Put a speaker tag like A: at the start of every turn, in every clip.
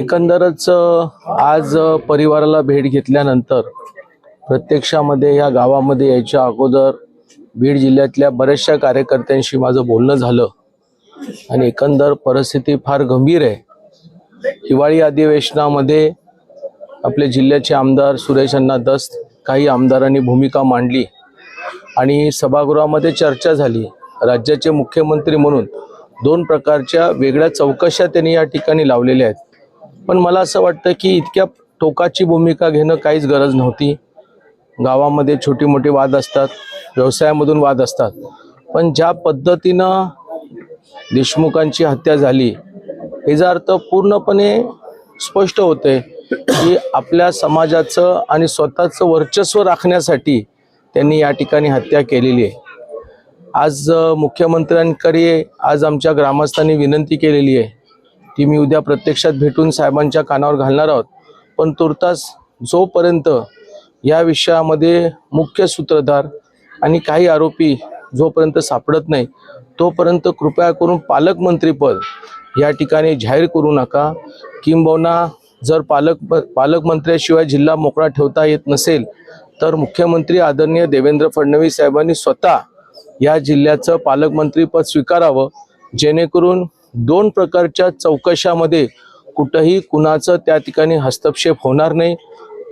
A: एकंदरच आज परिवाराला भेट घेतल्यानंतर प्रत्यक्षामध्ये या गावामध्ये यायच्या अगोदर बीड जिल्ह्यातल्या बऱ्याचशा कार्यकर्त्यांशी माझं बोलणं झालं. आणि एकंदर परिस्थिती फार गंभीर आहे. हिवाळी अधिवेशनामध्ये आपले जिल्ह्याचे आमदार सुरेश अण्णा दस्त काही आमदारांनी भूमिका मांडली आणि सभागृहामध्ये चर्चा झाली. राज्याचे मुख्यमंत्री म्हणून दोन प्रकारच्या वेगळ्या चौकशा त्यांनी या ठिकाणी लावलेल्या आहेत. पण मला असं वाटतं की इतक्या टोकाची भूमिका घेणं काहीच गरज नव्हती. गावामध्ये छोटी मोठी वाद असतात व्यवसायामधून वाद असतात. पण ज्या पद्धतीनं देशमुखांची हत्या झाली याचा अर्थ पूर्णपणे स्पष्ट होते की आपल्या समाजाचं आणि स्वतःचं वर्चस्व राखण्यासाठी त्यांनी या ठिकाणी हत्या केलेली आहे. आज मुख्यमंत्र्यांकडे आज आमच्या ग्रामस्थांनी विनंती केलेली आहे ती मी उद्या प्रत्यक्षात भेटून साहेबांच्या कानावर घालणार आहोत. पण तुर्तास जोपर्यंत या विषयामध्ये मुख्य सूत्रधार आणि काही आरोपी जोपर्यंत सापडत नाही तोपर्यंत कृपया करून पालकमंत्रीपद या ठिकाणी जाहीर करू नका. किंबहुना जर पालक पालकमंत्र्याशिवाय जिल्हा मोकळा ठेवता येत नसेल तर मुख्यमंत्री आदरणीय देवेंद्र फडणवीस साहेबांनी स्वतः या जिल्ह्याचं पालकमंत्रीपद स्वीकारावं जेणेकरून दोन प्रकारच्या चौकशामध्ये कुठंही कुणाचं त्या ठिकाणी हस्तक्षेप होणार नाही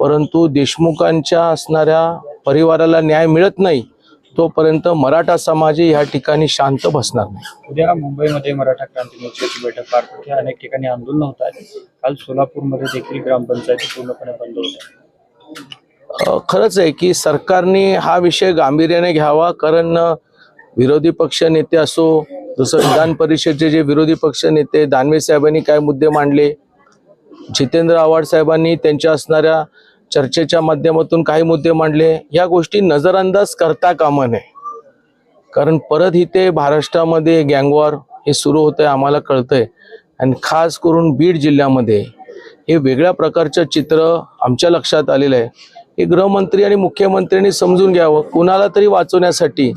A: परंतु देशमुखांच्या असणाऱ्या परिवाराला न्याय मिळत नाही तोपर्यंत मराठा समाजही या ठिकाणी शांत बसणार नाही.
B: उद्या मुंबईमध्ये मराठा क्रांती मोर्चाची बैठक पार पडते. अनेक ठिकाणी आंदोलन होत आहे. काल सोलापूरमध्ये देखील ग्रामपंचायती पूर्णपणे बंद होत्या
A: खरंच आहे की सरकारने हा विषय गांभीर्याने घ्यावा कारण विरोधी पक्ष नेते असो जसं विधान परिषदेचे जे विरोधी पक्ष नेते दानवे साहेबांनी काय मुद्दे मांडले जितेंद्र आव्हाड साहेबांनी त्यांच्या असणाऱ्या चर्चेच्या माध्यमातून काही मुद्दे मांडले या गोष्टी नजरअंदाज करता कामा नये. कारण परत इथे महाराष्ट्रामध्ये गँगवॉर हे सुरू होतंय आम्हाला कळतंय. आणि खास करून बीड जिल्ह्यामध्ये हे वेगळ्या प्रकारचं चित्र आमच्या लक्षात आलेलं आहे. हे गृहमंत्री आणि मुख्यमंत्र्यांनी समजून घ्यावं. कुणाला तरी वाचवण्यासाठी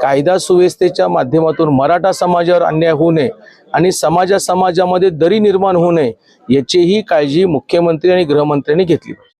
A: कायदा सुव्यवस्थेच्या माध्यमातून मराठा समाजावर अन्याय होऊ नये आणि समाजा समाजामध्ये दरी निर्माण होऊ नये याचीही काळजी मुख्यमंत्री आणि गृहमंत्र्यांनी घेतली पाहिजे.